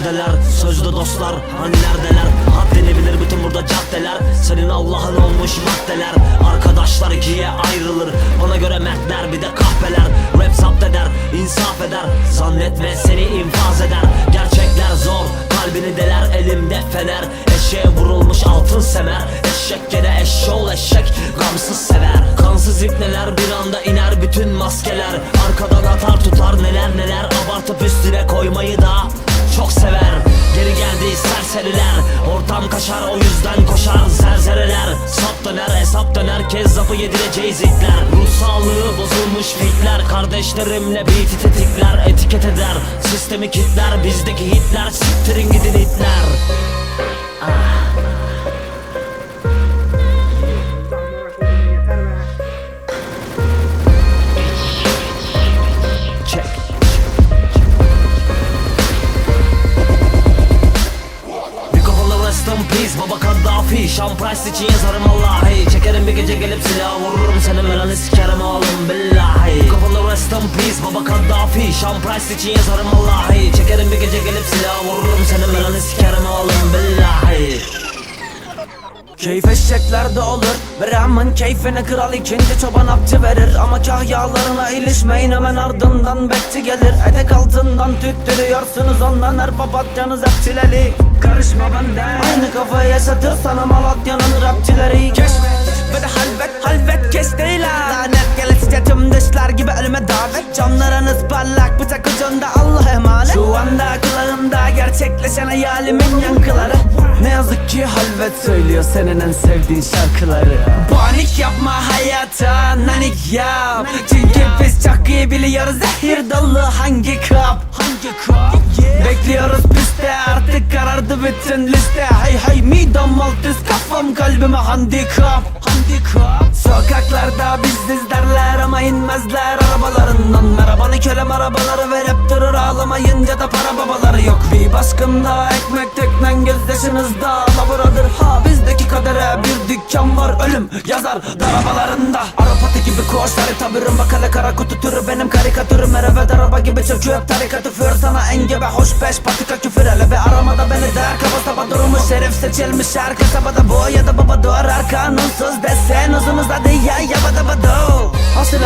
neredeler Sözlü dostlar hani neredeler? Haddini bilir bütün burada caddeler. Senin Allah'ın olmuş maddeler. Arkadaşlar ikiye ayrılır. Bana göre mertler bir de kahpeler. Rap zapt eder insaf eder. Zannetme seni infaz eder. Gerçekler zor kalbini deler Elimde fener. Eşeğe vurulmuş altın semer. Eşek gene eşşoğlu eşek Gamsız sever. Kansız ipneler bir anda iner bütün maskeler. Arkadan atar tutar neler neler Abartıp üstüne Ortam kaşar o yüzden koşar. Zerzereler Sap döner hesap döner kezzapı yedireceğiz itler. Ruh sağlığı bozulmuş fitler Kardeşlerimle beat'i tetikler Etiket eder. Sistemi kitler Bizdeki hitler siktirin gidin hitler Check Kaddafi Sean Price için yazarım Allahi Çekerim bir gece gelip silah vururum Senin. Melanı sikerim oğlum billahi. Mikrofonda rest in peace Baba Kaddafi. Sean Price için yazarım Allahi Çekerim bir gece gelip silah vururum Senin. Melanı sikerim oğlum Keyif eşeklerde olur Brahman keyfine kral ikinci çoban apçı verir. Ama kahyalarına ilişmeyin hemen ardından bekçi gelir. Etek altından tüttürüyorsunuz ondan her papatyanız hep Karışma benden Aynı kafayı yaşatır sana Malatya'nın rapçileri Keşfet ve de halvet halvet kes değil Lanet gelesice tüm dışlar gibi ölüme davet. Camlarınız parlak bıçak ucunda Allah'a emanet. Şu anda kulağımda gerçekleşen hayalimin yankıları Ne yazık ki halvet söylüyor senin en sevdiğin şarkıları. Panik yapma hayata nanik yap. Çünkü biz çok iyi biliyoruz zehir dolu hangi kap? Hangi kap? Bekliyoruz pistte artık karardı bütün liste. Hey hey midem alt üst kafam kalbime Handikap Kölem arabaları verip durur ağlamayınca da para babaları yok. Bir baskında ekmek teknen gözyaşınızda Laburadır ha bizdeki kadere bir dükkan var ölüm yazar Darabalarında. Arapatı gibi koş harita bir bakale kara kutu türü benim karikatürüm. Her eve daraba gibi çöküyor hep tarikatı Fır. Sana engebe hoş beş patika küfür hele Ve aramada beni der kaba saba durmuş Şerif seçilmiş her kasabada bu ya da baba doğar Kanunsuz desen uzun uzadı ya ya bada bado Asıl